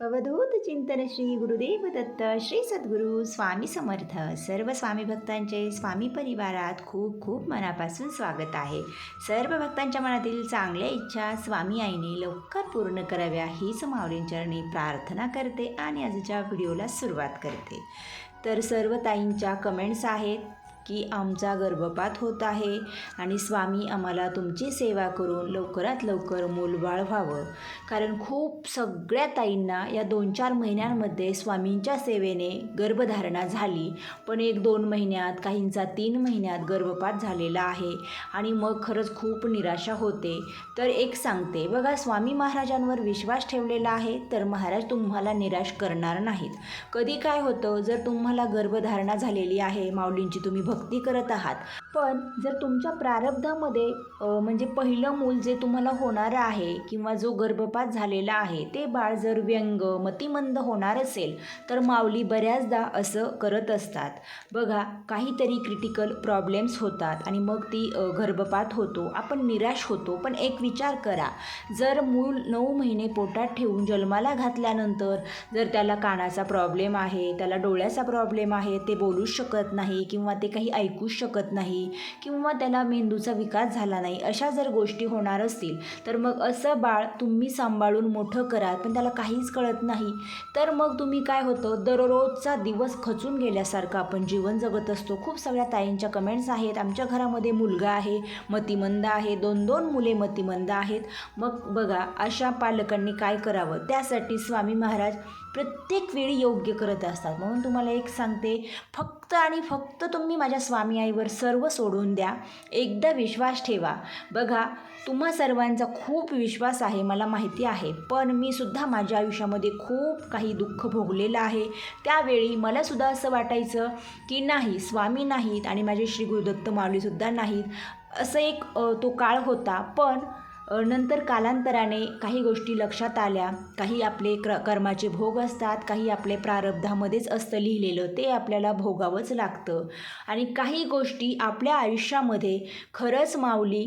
अवधूत चिंतन श्री गुरुदेव दत्त श्री सद्गुरू स्वामी समर्थ. सर्व स्वामी भक्तांचे स्वामी परिवारात खूप खूप मनापासून स्वागत आहे. सर्व भक्तांच्या मनातील चांगल्या इच्छा स्वामी आईने लवकर पूर्ण कराव्या हीच माऊलींचरणी प्रार्थना करते आणि आजच्या व्हिडिओला सुरुवात करते. तर सर्व ताईंच्या कमेंट्स आहेत. की आमचा गर्भपात होत आहे आणि स्वामी आम्हाला तुमची सेवा करून लवकरात लवकर मूलबाळ व्हावं कारण खूप सगळ्या ताईंना या दोन चार महिन्यांमध्ये स्वामींच्या सेवेने गर्भधारणा झाली. पण एक दोन महिन्यात काहींचा तीन महिन्यात गर्भपात झालेला आहे आणि मग खरंच खूप निराशा होते. तर एक सांगते बघा स्वामी महाराजांवर विश्वास ठेवलेला आहे तर महाराज तुम्हाला निराश करणार नाहीत. कधी काय होतं जर तुम्हाला गर्भधारणा झालेली आहे माऊलींची तुम्ही भक्ती भक्ती करत आहात. पण जर तुमच्या प्रारब्धामध्ये म्हणजे पहिलं मूल जे तुम्हाला होणारं आहे किंवा जो गर्भपात झालेला आहे ते बाळ जर व्यंग मतिमंद होणार असेल तर माऊली बऱ्याचदा असं करत असतात. बघा काहीतरी क्रिटिकल प्रॉब्लेम्स होतात आणि मग ती गर्भपात होतो. आपण निराश होतो पण एक विचार करा. जर मूल नऊ महिने पोटात ठेवून जन्माला घातल्यानंतर जर त्याला कानाचा प्रॉब्लेम आहे त्याला डोळ्याचा प्रॉब्लेम आहे ते बोलूच शकत नाही किंवा ते काही ऐकूच शकत नाही किंवा त्याला मेंदूचा विकास झाला नाही अशा जर गोष्टी होणार असतील तर मग असं बाळ तुम्ही सांभाळून मोठं करा पण त्याला काहीच कळत नाही. तर मग तुम्ही काय होतं? दररोजचा दिवस खचून गेल्यासारखं आपण जीवन जगत असतो. खूप सगळ्या ताईंच्या कमेंट्स आहेत. आमच्या घरामध्ये मुलगा आहे मतिमंद आहे. दोन दोन मुले मतिमंद आहेत. मग बघा अशा पालकांनी काय करावं? त्यासाठी स्वामी महाराज प्रत्येक वेळी योग्य करत असतात. म्हणून तुम्हाला एक सांगते फक्त आणि फक्त तुम्ही माझ्या स्वामी आईवर सर्व सोडून द्या. एकदा विश्वास ठेवा. बघा तुम्हा सर्वांचा खूप विश्वास आहे मला माहिती आहे. पण मी सुद्धा माझ्या आयुष्यामध्ये खूप काही दुःख भोगलेलं आहे. त्यावेळी मलासुद्धा असं वाटायचं की नाही स्वामी नाहीत आणि माझे श्री गुरुदत्त माऊलीसुद्धा नाहीत. असं एक तो काळ होता. पण नंतर कालांतराने काही गोष्टी लक्षात आल्या. काही आपले क्र कर्माचे भोग असतात काही आपले प्रारब्धामध्येच असतं लिहिलेलं ते आपल्याला भोगावंच लागतं. आणि काही गोष्टी आपल्या आयुष्यामध्ये खरंच माऊली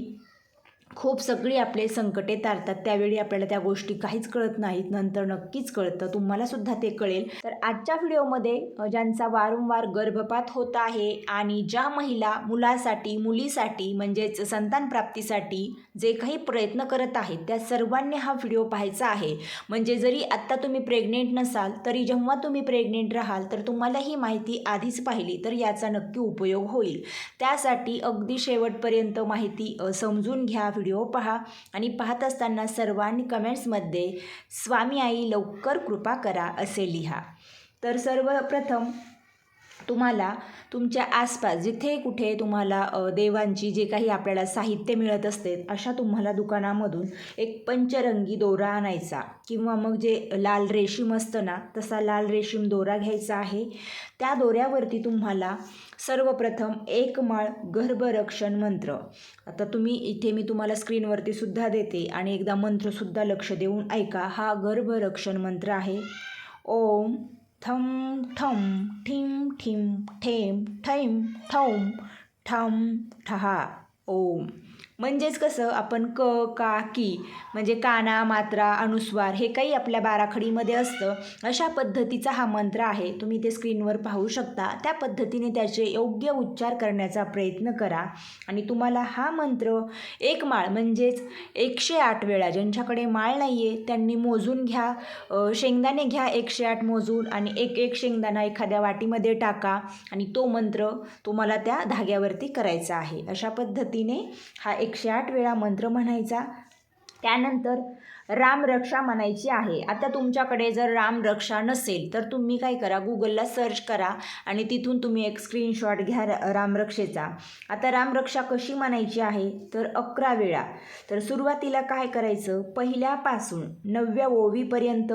खूप सगळी आपले संकटे तारतात त्यावेळी आपल्याला त्या गोष्टी काहीच कळत नाहीत नंतर नक्कीच कळतं. तुम्हाला सुद्धा ते कळेल. तर आजच्या व्हिडिओमध्ये ज्यांचा वारंवार गर्भपात होत आहे आणि ज्या महिला मुलासाठी मुलीसाठी म्हणजेच संतान प्राप्तीसाठी जे काही प्रयत्न करत आहेत त्या सर्वांनी हा व्हिडिओ पाहायचा आहे. म्हणजे जरी आत्ता तुम्ही प्रेग्नेंट नसाल तरी जेव्हा तुम्ही प्रेग्नेंट राहाल तर तुम्हाला ही माहिती आधीच पाहिली तर याचा नक्की उपयोग होईल. त्यासाठी अगदी शेवटपर्यंत माहिती समजून घ्या व्हिडिओ पहा आणि पाहत असताना सर्वांनी कमेंट्समध्ये स्वामी आई लवकर कृपा करा असे लिहा. तर सर्वप्रथम तुम्हाला तुमच्या आसपास जिथे कुठे तुम्हाला देवांची जे काही आपल्याला साहित्य मिळत असते अशा तुम्हाला दुकानामधून एक पंचरंगी दोरा आणायचा. किंवा मग जे लाल रेशीम असतं ना तसा लाल रेशीम दोरा घ्यायचा आहे. त्या दोऱ्यावरती तुम्हाला सर्वप्रथम एक माळ गर्भरक्षण मंत्र. आता तुम्ही इथे मी तुम्हाला स्क्रीनवरती सुद्धा देते आणि एकदा मंत्रसुद्धा लक्ष देऊन ऐका. हा गर्भरक्षण मंत्र आहे. ओम थम ठम ठिम ठिम ठेम ठैम ठौम ठम ठहा. ओम. म्हणजेच कसं आपण क का की म्हणजे काना मात्रा अनुस्वार हे काही आपल्या बाराखडीमध्ये असतं. अशा पद्धतीचा हा मंत्र आहे. तुम्ही ते स्क्रीनवर पाहू शकता. त्या पद्धतीने त्याचे योग्य उच्चार करण्याचा प्रयत्न करा. आणि तुम्हाला हा मंत्र एक माळ म्हणजेच एकशे आठ वेळा ज्यांच्याकडे माळ नाही आहे त्यांनी मोजून घ्या. शेंगदाणे घ्या एकशे आठ मोजून आणि एक एक शेंगदाणा एखाद्या वाटीमध्ये टाका आणि तो मंत्र तुम्हाला त्या धाग्यावरती करायचा आहे. अशा पद्धतीने हा एक एकशे आठ वेळा मंत्र म्हणायचा. त्यानंतर रामरक्षा म्हणायची आहे. आता तुमच्याकडे जर रामरक्षा नसेल तर तुम्ही काय करा? गुगलला सर्च करा आणि तिथून तुम्ही एक स्क्रीनशॉट घ्या रामरक्षेचा आता रामरक्षा कशी म्हणायची आहे? तर अकरा वेळा. तर सुरुवातीला काय करायचं? पहिल्यापासून नवव्या ओवीपर्यंत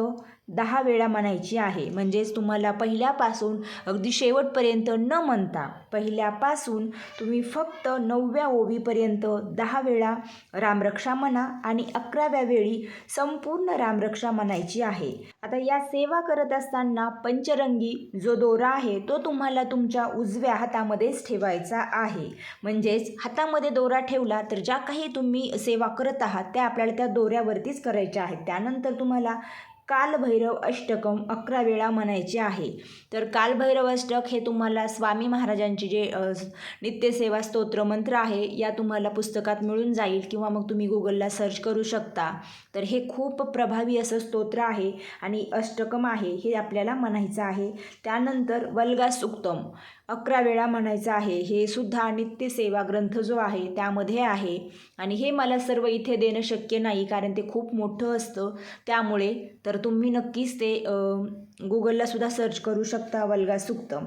दहा वेळा म्हणायची आहे. म्हणजेच तुम्हाला पहिल्यापासून अगदी शेवटपर्यंत न म्हणता पहिल्यापासून तुम्ही फक्त नवव्या ओवीपर्यंत दहा वेळा रामरक्षा म्हणा आणि अकराव्या वेळी संपूर्ण रामरक्षा म्हणायची आहे. आता या सेवा करत असताना पंचरंगी जो दोरा आहे तो तुम्हाला तुमच्या उजव्या हातामध्येच ठेवायचा आहे. म्हणजेच हातामध्ये दोरा ठेवला तर ज्या काही तुम्ही सेवा करत आहात त्या आपल्याला त्या दोऱ्यावरतीच करायच्या आहेत. त्यानंतर तुम्हाला कालभैरव अष्टकम अकरा वेळा म्हणायचे आहे. तर कालभैरव अष्टक हे तुम्हाला स्वामी महाराजांचे जे नित्यसेवा स्तोत्र मंत्र आहे या तुम्हाला पुस्तकात मिळून जाईल किंवा मग तुम्ही गुगलला सर्च करू शकता. तर हे खूप प्रभावी असं स्तोत्र आहे आणि अष्टकम आहे हे आपल्याला म्हणायचं आहे. त्यानंतर वल्गासुक्तम. अकरा वेळा म्हणायचं आहे हे सुद्धा नित्यसेवा ग्रंथ जो आहे त्यामध्ये आहे. आणि हे मला सर्व इथे देणं शक्य नाही कारण ते खूप मोठं असतं. त्यामुळे तर तुम्ही नक्कीच ते गुगललासुद्धा गुगलला सुद्धा सर्च करू शकता वल्गा सुक्तम.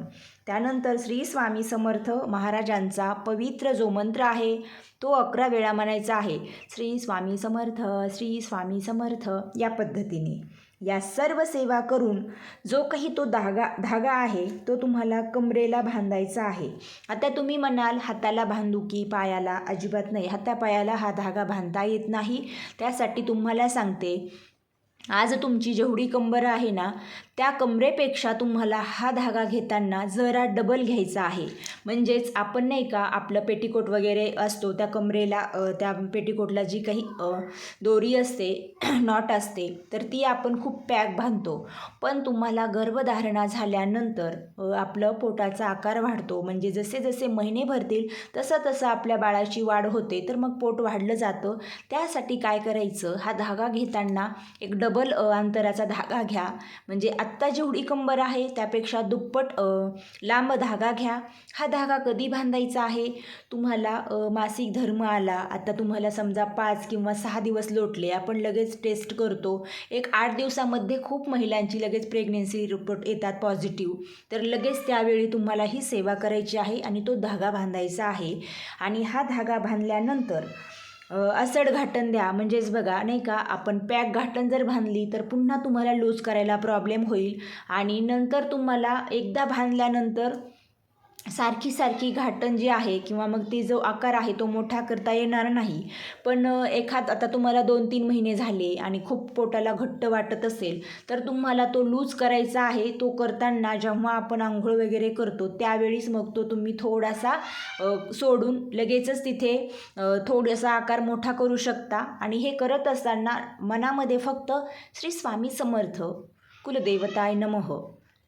त्यानंतर श्री स्वामी समर्थ महाराजांचा पवित्र जो मंत्र आहे तो अकरा वेळा म्हणायचा आहे. श्री स्वामी समर्थ श्री स्वामी समर्थ या पद्धतीने. या सर्व सेवा करून जो काही तो धागा धागा आहे तो तुम्हाला कमरेला बांधायचा आहे. आता तुम्ही म्हणाल हाताला बांधू की पायाला? अजिबात नाही. हातापायाला हा धागा बांधता येत नाही. त्यासाठी तुम्हाला सांगते आज तुमची जेवढी कंबर आहे ना त्या कंबरेपेक्षा तुम्हाला हा धागा घेताना जरा डबल घ्यायचा आहे. म्हणजेच आपण नाही का आपलं पेटीकोट वगैरे असतो त्या कमरेला त्या पेटीकोटला जी काही दोरी असते नॉट असते तर ती आपण खूप पॅक बांधतो. पण तुम्हाला गर्भधारणा झाल्यानंतर आपलं पोटाचा आकार वाढतो. म्हणजे जसे जसे महिने भरतील तसं तसं आपल्या बाळाची वाढ होते. तर मग पोट वाढलं जातं. त्यासाठी काय करायचं? हा धागा घेताना एक डबल अंतराचा धागा घ्या. म्हणजे आत्ता जेवढी कंबर आहे त्यापेक्षा दुप्पट लांब धागा घ्या. हा धागा कधी बांधायचा आहे? तुम्हाला मासिक धर्म आला. आता तुम्हाला समजा पाच किंवा सहा दिवस लोटले. आपण लगेच टेस्ट करतो. एक आठ दिवसामध्ये खूप महिलांची लगेच प्रेग्नेन्सी रिपोर्ट येतात पॉझिटिव्ह तर लगेच त्यावेळी तुम्हाला ही सेवा करायची आहे आणि तो धागा बांधायचा आहे. आणि हा धागा बांधल्यानंतर असड घाटण द्या. म्हणजेच बघा नाही का आपण पॅक घाटण जर बांधली तर पुन्हा तुम्हाला लूज करायला प्रॉब्लेम होईल. आणि नंतर तुम्हाला एकदा बांधल्यानंतर सारखी सारखी घाटण जी आहे किंवा मग ती जो आकार आहे तो मोठा करता येणार नाही. पण एखाद आता तुम्हाला दोन तीन महिने झाले आणि खूप पोटाला घट्ट वाटत असेल तर तुम्हाला तो लूज करायचा आहे तो करताना जेव्हा आपण आंघोळ वगैरे करतो त्यावेळीच मग तो तुम्ही थोडासा सोडून लगेचच तिथे थोडासा आकार मोठा करू शकता. आणि हे करत असताना मनामध्ये फक्त श्री स्वामी समर्थ. कुलदेवताय नमः.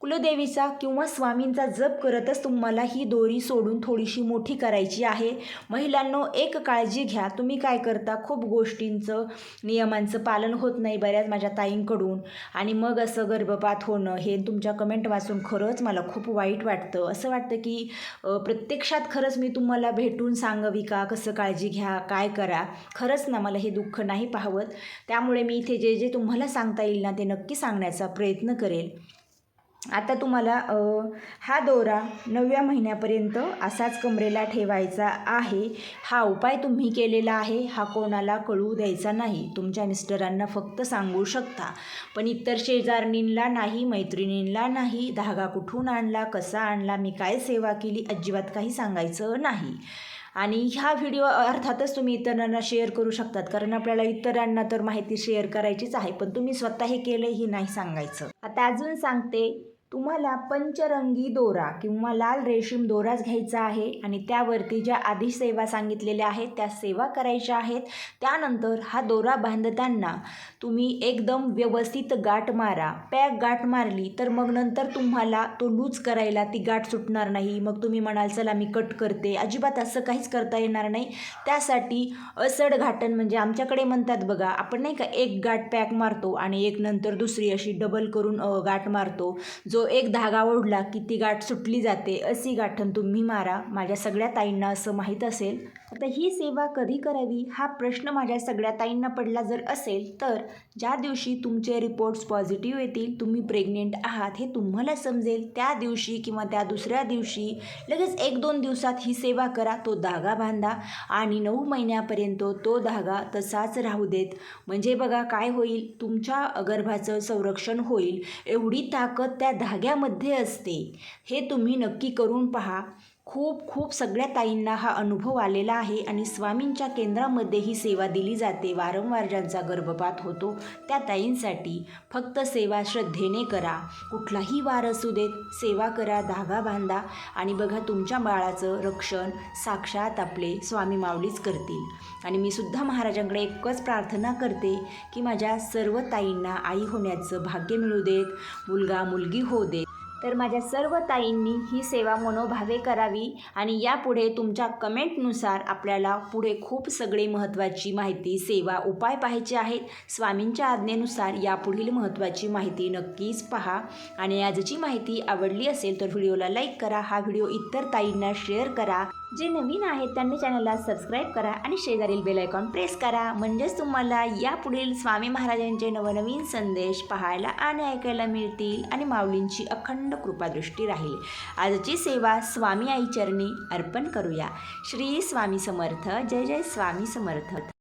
कुलदेवीचा किंवा स्वामींचा जप करतच तुम्हाला ही दोरी सोडून थोडीशी मोठी करायची आहे. महिलांनो एक काळजी घ्या. तुम्ही काय करता? खूप गोष्टींचं नियमांचं पालन होत नाही बऱ्याच माझ्या ताईंकडून. आणि मग असं गर्भपात होणं हे तुमच्या कमेंट वाचून खरंच मला खूप वाईट वाटतं. असं वाटतं की प्रत्यक्षात खरंच मी तुम्हाला भेटून सांगावी का? कसं काळजी घ्या? काय करा? खरंच ना मला हे दुःख नाही पाहवत. त्यामुळे मी इथे जे जे तुम्हाला सांगता येईल ना ते नक्की सांगण्याचा प्रयत्न करेल. आता तुम्हाला हा दोरा नवव्या महिन्यापर्यंत असाच कमरेला ठेवायचा आहे. हा उपाय तुम्ही केलेला आहे हा कोणाला कळू द्यायचा नाही. तुमच्या मिस्टरांना फक्त सांगू शकता. पण इतर शेजारणींना नाही मैत्रिणींना नाही धागा कुठून आणला कसा आणला मी काय सेवा केली अजिबात काही सांगायचं नाही. आणि ह्या व्हिडिओ अर्थातच तुम्ही इतरांना शेअर करू शकतात. कारण आपल्याला इतरांना तर माहिती शेअर करायचीच आहे पण तुम्ही स्वतः हे केलं ही नाही सांगायचं. आता अजून सांगते तुम्हाला पंचरंगी दोरा किंवा लाल रेशीम दोराच घ्यायचा आहे आणि त्यावरती ज्या आधी सेवा सांगितलेल्या आहेत त्या सेवा करायच्या आहेत. त्यानंतर हा दोरा बांधताना तुम्ही एकदम व्यवस्थित गाठ मारा. पॅक गाठ मारली तर मग नंतर तुम्हाला तो लूज करायला ती गाठ सुटणार नाही. मग तुम्ही म्हणाल चला मी कट करते. अजिबात असं काहीच करता येणार नाही. त्यासाठी असड घाटण म्हणजे आमच्याकडे म्हणतात बघा आपण नाही का एक गाठ पॅक मारतो आणि एक नंतर दुसरी अशी डबल करून गाठ मारतो. जो एक धागा ओढला की ती गाठ सुटली जाते अशी गाठण तुम्ही मारा. माझ्या सगळ्या ताईंना असं माहीत असेल. आता ही सेवा कधी करावी? हा प्रश्न माझ्या सगळ्या ताईंना पडला जर असेल तर ज्या दिवशी तुमचे रिपोर्ट्स पॉझिटिव्ह येतील तुम्ही प्रेग्नेंट आहात हे तुम्हाला समजेल. त्या दिवशी किंवा त्या दुसऱ्या दिवशी लगेच एक दोन दिवसात ही सेवा करा तो धागा बांधा आणि नऊ महिन्यापर्यंत तो धागा तसाच राहू देत. म्हणजे बघा काय होईल? तुमच्या गर्भाचं संरक्षण होईल. एवढी ताकद त्या धाग्यामध्ये असते. हे तुम्ही नक्की करून पहा. खूप खूप सगळ्या ताईंना हा अनुभव आलेला आहे आणि स्वामींच्या केंद्रामध्ये ही सेवा दिली जाते. वारंवार ज्यांचा गर्भपात होतो त्या ताईंसाठी फक्त सेवा श्रद्धेने करा. कुठलाही वार असू देत सेवा करा धागा बांधा आणि बघा तुमच्या बाळाचं रक्षण साक्षात आपले स्वामी माऊलीच करतील. आणि मी सुद्धा महाराजांकडे एकच प्रार्थना करते की माझ्या सर्व ताईंना आई होण्याचं भाग्य मिळू देत मुलगा मुलगी होऊ देत. तर माझ्या सर्व ताईंनी ही सेवा मनोभावे करावी आणि यापुढे तुमच्या कमेंटनुसार आपल्याला पुढे खूप सगळे महत्त्वाची माहिती सेवा उपाय पाहायचे आहेत. स्वामींच्या आज्ञेनुसार यापुढील महत्त्वाची माहिती नक्कीच पहा. आणि आजची माहिती आवडली असेल तर व्हिडिओला लाईक करा हा व्हिडिओ इतर ताईंना शेअर करा. जे नवीन आहेत त्यांनी चॅनलला सबस्क्राईब करा आणि शेजारील बेलायकॉन प्रेस करा. म्हणजेच तुम्हाला यापुढील स्वामी महाराजांचे नवनवीन संदेश पाहायला आणि ऐकायला मिळतील. आणि माऊलींची अखंड अखंड कृपादृष्टी राहील. आजची सेवा स्वामी आई चरणी अर्पण करूया. श्री स्वामी समर्थ. जय जय स्वामी समर्थ.